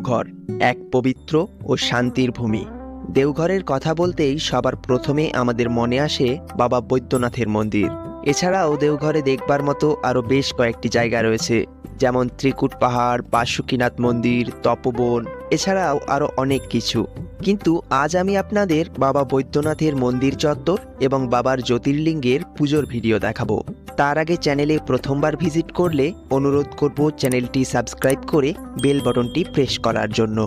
দেওঘর, এক পবিত্র ও শান্তির ভূমি। দেওঘরের কথা বলতেই সবার প্রথমে আমাদের মনে আসে বাবা বৈদ্যনাথের মন্দির। এছাড়াও দেওঘরে দেখবার মতো আরও বেশ কয়েকটি জায়গা রয়েছে, যেমন ত্রিকুট পাহাড় বাসুকীনাথ মন্দির, তপবন, এছাড়াও আরও অনেক কিছু। কিন্তু আজ আমি আপনাদের বাবা বৈদ্যনাথের মন্দির চত্বর এবং বাবার জ্যোতির্লিঙ্গের পুজোর ভিডিও দেখাবো। তার আগে চ্যানেলে প্রথমবার ভিজিট করলে অনুরোধ করব চ্যানেলটি সাবস্ক্রাইব করে বেল বটনটি প্রেস করার জন্য।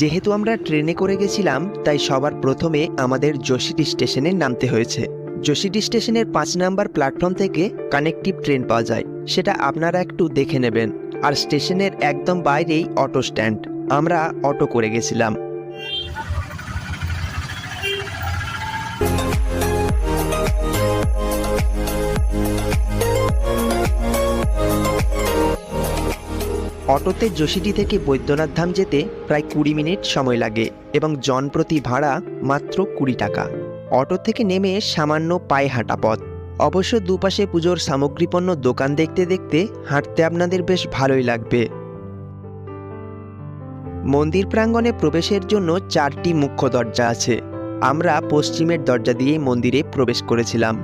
যেহেতু আমরা ট্রেনে করে গেছিলাম, তাই সবার প্রথমে আমাদের যোশীটি স্টেশনে নামতে হয়েছে। যোশিটি স্টেশনের পাঁচ নাম্বার প্ল্যাটফর্ম থেকে কানেকটিভ ট্রেন পাওয়া যায়, সেটা আপনারা একটু দেখে নেবেন। আর স্টেশনের একদম বাইরেই অটো স্ট্যান্ড। আমরা অটো করে গেছিলাম। অটোতে যোশীটি থেকে বৈদ্যনাথ ধাম যেতে প্রায় কুড়ি মিনিট সময় লাগে এবং জনপ্রতি ভাড়া মাত্র কুড়ি টাকা। অটো থেকে নেমে সামান্য পায়ে হাঁটা পথ। অবশ্য দুপাশে পুজোর সামগ্রীপণ্য দোকান দেখতে দেখতে হাঁটতে আপনাদের বেশ ভালোই লাগবে। মন্দির প্রাঙ্গণে প্রবেশের জন্য চারটি মুখ্য দরজা আছে। আমরা পশ্চিমের দরজা দিয়ে মন্দিরে প্রবেশ করেছিলাম।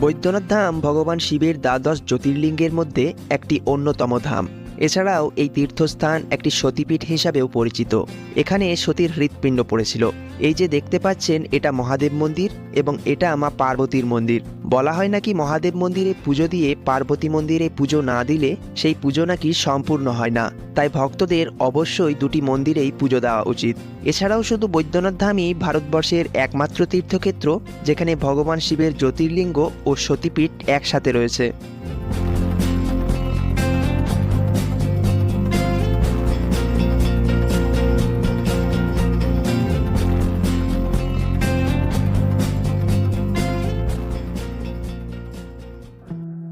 বৈদ্যনাথ ধাম ভগবান শিবের দ্বাদশ জ্যোতির্লিঙ্গের মধ্যে একটি অন্যতম ধাম। এছাড়াও এই তীর্থস্থান একটি সতীপীঠ হিসাবেও পরিচিত। এখানে সতীর হৃৎপিণ্ড পড়েছিল। এই যে দেখতে পাচ্ছেন, এটা মহাদেব মন্দির এবং এটা মা পার্বতীর মন্দির। বলা হয় নাকি মহাদেব মন্দিরে পুজো দিয়ে পার্বতী মন্দিরে পুজো না দিলে সেই পুজো নাকি সম্পূর্ণ হয় না। তাই ভক্তদের অবশ্যই দুটি মন্দিরেই পুজো দেওয়া উচিত। এছাড়াও শুধু বৈদ্যনাথ ধামই ভারতবর্ষের একমাত্র তীর্থক্ষেত্র, যেখানে ভগবান শিবের জ্যোতির্লিঙ্গ ও সতীপীঠ একসাথে রয়েছে।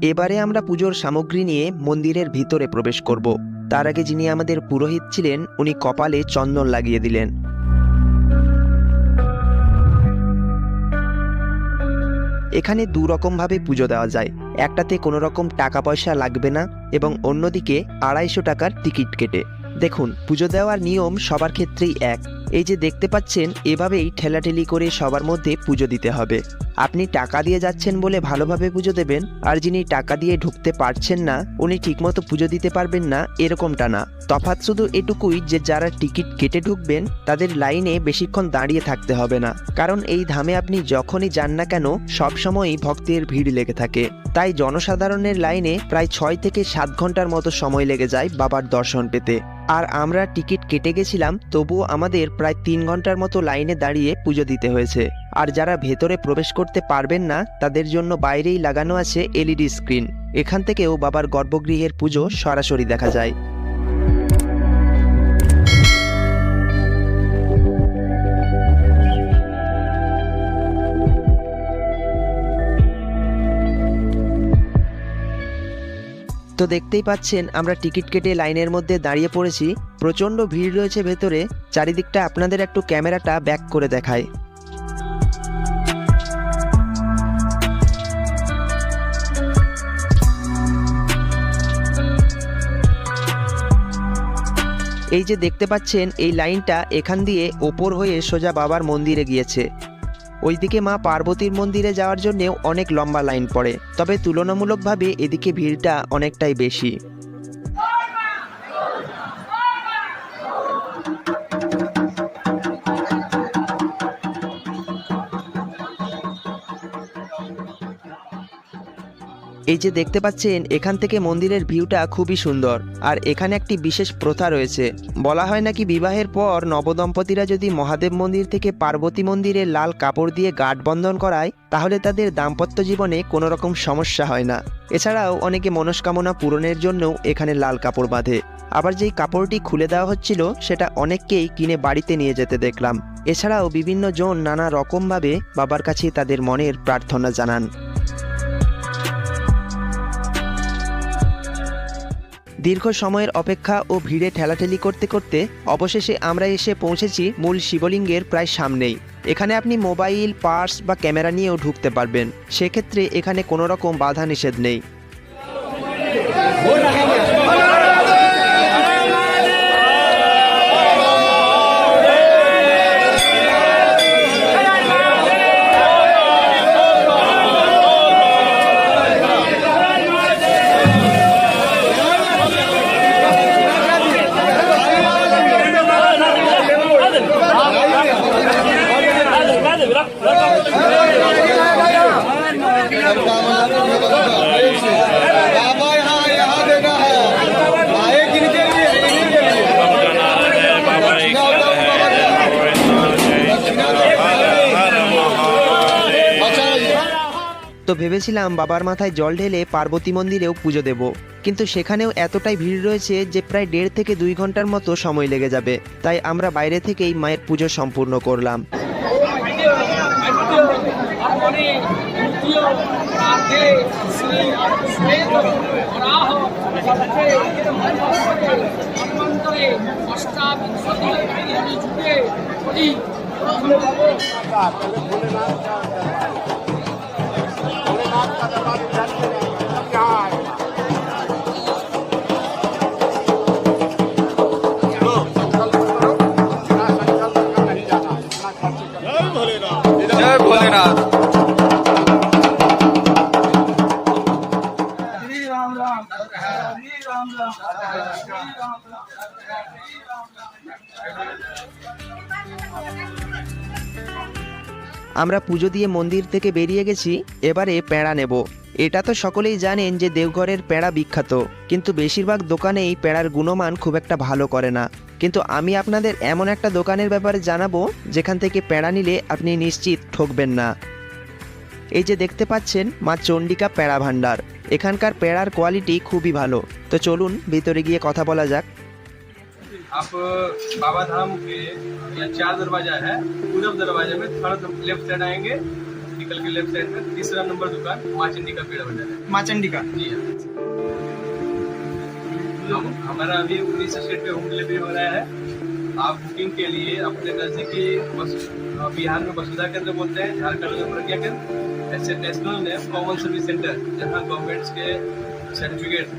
এবারে আমরা পুজোর সামগ্রী নিয়ে মন্দিরের ভিতরে প্রবেশ করব। তার আগে যিনি আমাদের পুরোহিত ছিলেন, উনি কপালে চন্দন লাগিয়ে দিলেন। এখানে দু রকমভাবে পুজো দেওয়া যায়। একটাতে কোনো রকম টাকা পয়সা লাগবে না এবং অন্যদিকে আড়াইশো টাকার টিকিট কেটে। দেখুন, পুজো দেওয়ার নিয়ম সবার ক্ষেত্রেই এক। এই যে দেখতে পাচ্ছেন, এভাবেই ঠেলাঠেলি করে সবার মধ্যে পুজো দিতে হবে। আপনি টাকা দিয়ে যাচ্ছেন বলে ভালোভাবে পুজো দেবেন, আর যিনি টাকা দিয়ে ঢুকতে পারছেন না, উনি ঠিকমতো পুজো দিতে পারবেন না, এরকমটা না। তফাৎ শুধু এটুকুই যে যারা টিকিট কেটে ঢুকবেন, তাদের লাইনে বেশিক্ষণ দাঁড়িয়ে থাকতে হবে না। কারণ এই ধামে আপনি যখনই যান না কেন সবসময়ই ভক্তের ভিড় লেগে থাকে। তাই জনসাধারণের লাইনে প্রায় ছয় থেকে সাত ঘণ্টার মতো সময় লেগে যায় বাবার দর্শন পেতে। আর আমরা টিকিট কেটে গেছিলাম, তবুও আমাদের প্রায় তিন ঘণ্টার মতো লাইনে দাঁড়িয়ে পুজো দিতে হয়েছে। আর যারা ভেতরে প্রবেশ করতে পারবেন না, তাদের জন্য বাইরেই লাগানো আছে এলইডি স্ক্রিন। এখান থেকেও বাবার গর্ভগৃহের পুজো সরাসরি দেখা যায়। তো দেখতেই পাচ্ছেন, আমরা টিকিট কেটে লাইনের মধ্যে দাঁড়িয়ে পড়েছি। প্রচণ্ড ভিড় রয়েছে ভেতরে। চারিদিকটা আপনাদের একটু ক্যামেরাটা ব্যাক করে দেখায়। এই যে দেখতে পাচ্ছেন, এই লাইনটা এখান দিয়ে ওপর হয়ে সোজা বাবার মন্দিরে গিয়েছে। ওইদিকে মা পার্বতীর মন্দিরে যাওয়ার জন্যেও অনেক লম্বা লাইন পড়ে, তবে তুলনামূলকভাবে এদিকে ভিড়টা অনেকটাই বেশি। এই যে দেখতে পাচ্ছেন, এখান থেকে মন্দিরের ভিউটা খুবই সুন্দর। আর এখানে একটি বিশেষ প্রথা রয়েছে। বলা হয় নাকি বিবাহের পর নবদম্পতিরা যদি মহাদেব মন্দির থেকে পার্বতী মন্দিরে লাল কাপড় দিয়ে গাঢ় বন্ধন করায়, তাহলে তাদের দাম্পত্য জীবনে কোনো রকম সমস্যা হয় না। এছাড়াও অনেকে মনস্কামনা পূরণের জন্যও এখানে লাল কাপড় বাঁধে। আবার যেই কাপড়টি খুলে দেওয়া হচ্ছিল, সেটা অনেককেই কিনে বাড়িতে নিয়ে যেতে দেখলাম। এছাড়াও বিভিন্ন জন নানা রকমভাবে বাবার কাছে তাদের মনের প্রার্থনা জানান। দীর্ঘ সময়ের অপেক্ষা ও ভিড়ে ঠেলাঠেলি করতে করতে অবশেষে আমরা এসে পৌঁছেছি মূল শিবলিঙ্গের প্রায় সামনেই। এখানে আপনি মোবাইল, পার্স বা ক্যামেরা নিয়েও ঢুকতে পারবেন। সেক্ষেত্রে এখানে কোনো রকম বাধা নিষেধ নেই। তো ভেবেছিলাম বাবার মাথায় জল ঢেলে পার্বতী মন্দিরেও পুজো দেব। কিন্তু সেখানেও এতটাই ভিড় রয়েছে যে প্রায় দেড় থেকে দুই ঘণ্টার মতো সময় লেগে যাবে। তাই আমরা বাইরে থেকেই মায়ের পুজো সম্পূর্ণ করলাম। অষ্টাবিংশতি আমরা পুজো দিয়ে মন্দির থেকে বেরিয়ে গেছি, এবারে প্যাঁড়া নেব। এটা তো সকলেই জানেন যে দেওঘরের প্যাঁড়া বিখ্যাত, কিন্তু বেশিরভাগ দোকানেই প্যাঁড়ার গুণমান খুব একটা ভালো করে না। কিন্তু আমি আপনাদের এমন একটা দোকানের ব্যাপারে জানাব, যেখান থেকে প্যাঁড়া নিলে আপনি নিশ্চিত ঠকবেন না। এই যে দেখতে পাচ্ছেন, মা চণ্ডিকা প্যাঁড়া ভাণ্ডার। এখানকার প্যাঁড়ার কোয়ালিটি খুবই ভালো। তো চলুন, ভিতরে গিয়ে কথা বলা যাক। आप बाबा धाम के यहाँ चार दरवाज़ा है पूरब दरवाजे में थर्ड लेफ़्ट साइड आएँगे निकल के लेफ़्ट साइड में तीसरा नंबर दुकान माचंडी का पेड़ बाज़ार है। माँ चंडी का। जी हाँ। हम- हमारा अभी उन्नीस स्टेट पे होम डिलीवरी हो रहा है। आप बुकिंग के लिए अपने नजदीकी बिहार में वसुधा केंद्र बोलते हैं झारखंड में प्रज्ञा केंद्र। ऐसे नेशनल ने कॉमन सर्विस सेंटर जहाँ गवर्नमेंट्स के certificate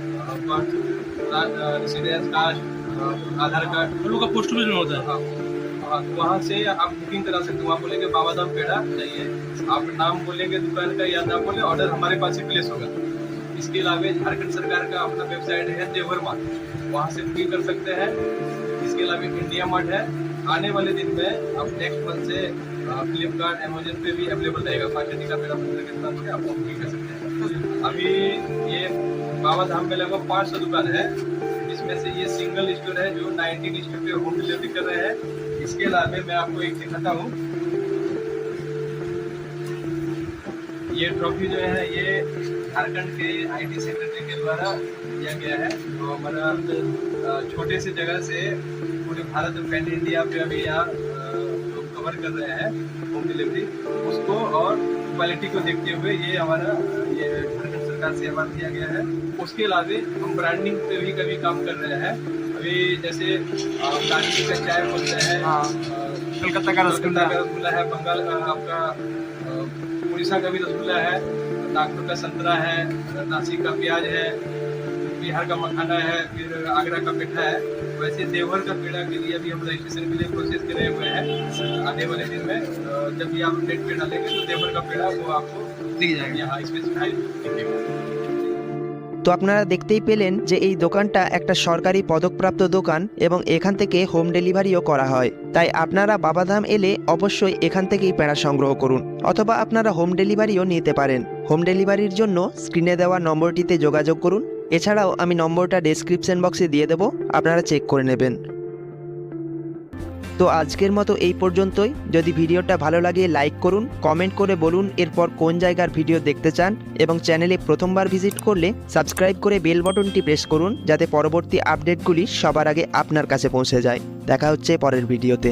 residence caste Aadhaar card. हम लोग का पोस्ट ऑफ़िस में होता है। हाँ हाँ, तो वहाँ से आप बुकिंग करा सकते हो। वहाँ बोलेंगे बाबा धाम पेड़ा चाहिए। आप नाम बोलेंगे दुकान का या नाम बोले ऑर्डर हमारे पास ही प्लेस होगा। इसके अलावा झारखंड सरकार का अपना वेबसाइट है देवर मार्ट। वहाँ से बुकिंग कर सकते हैं। इसके अलावा इंडिया मार्ट है। आने वाले दिन में आप नेक्स्ट मंथ से फ्लिपकार्ट अमेजोन पे भी अवेलेबल रहेगा। मार्केटिंग का मेरा मंदिर के नाम से आप बुकिंग कर सकते हैं। अभी ये बाबा धाम में लगभग पाँच सौ दुकान है। इसमें से ये सिंगल स्टोर है जो 19 स्टोर पे होम डिलीवरी कर रहे हैं। इसके अलावा मैं आपको एक दिखाता हूँ। ये ट्रॉफी जो है, ये झारखंड के आईटी सेक्रेटरी के द्वारा दिया गया है। तो हमारा छोटे से जगह से पूरे भारत में पैन इंडिया पे अभी यहाँ लोग कवर कर रहे हैं होम डिलीवरी उसको और क्वालिटी को देखते हुए ये हमारा, ये झारखंड सेवा किया दिया गया है। उसके अलावा हम ब्रांडिंग पे भी कभी काम कर रहे हैं। अभी जैसे गांधी का चाय बोलते हैं। हाँ। कलकत्ता का रसगुल्ला। का रसगुल्ला है बंगाल का आपका उड़ीसा का भी रसगुल्ला है। नागपुर का संतरा है नासिक का प्याज है बिहार का मखाना है फिर आगरा का पेठा है। वैसे देवघर का पेड़ा के लिए अभी हम रजिस्ट्रेशन के लिए प्रोसेस करे हुए हैं आने वाले दिन में अ, जब भी आप नेट पे डालेंगे तो देवघर का पेड़ा वो आपको दिख जाएगा यहाँ स्पेसिफाई दिखेगा তো আপনারা দেখতেই পেলেন যে এই দোকানটা একটা সরকারি পদকপ্রাপ্ত দোকান এবং এখান থেকে হোম ডেলিভারিও করা হয় তাই আপনারা বাবাধাম এলে অবশ্যই এখান থেকেই পেঁড়া সংগ্রহ করুন অথবা আপনারা হোম ডেলিভারিও নিতে পারেন হোম ডেলিভারির জন্য স্ক্রিনে দেওয়া নম্বরটিতে যোগাযোগ করুন এছাড়াও আমি নম্বরটা ডেসক্রিপশন বক্সে দিয়ে দেবো, আপনারা চেক করে নেবেন। তো আজকের মতো এই পর্যন্তই। যদি ভিডিওটা ভালো লাগে লাইক করুন কমেন্ট করে বলুন এরপর কোন জায়গার ভিডিও দেখতে চান এবং চ্যানেলে প্রথমবার ভিজিট করলে সাবস্ক্রাইব করে বেল বটনটি প্রেস করুন, যাতে পরবর্তী আপডেটগুলি সবার আগে আপনার কাছে পৌঁছে যায়। দেখা হচ্ছে পরের ভিডিওতে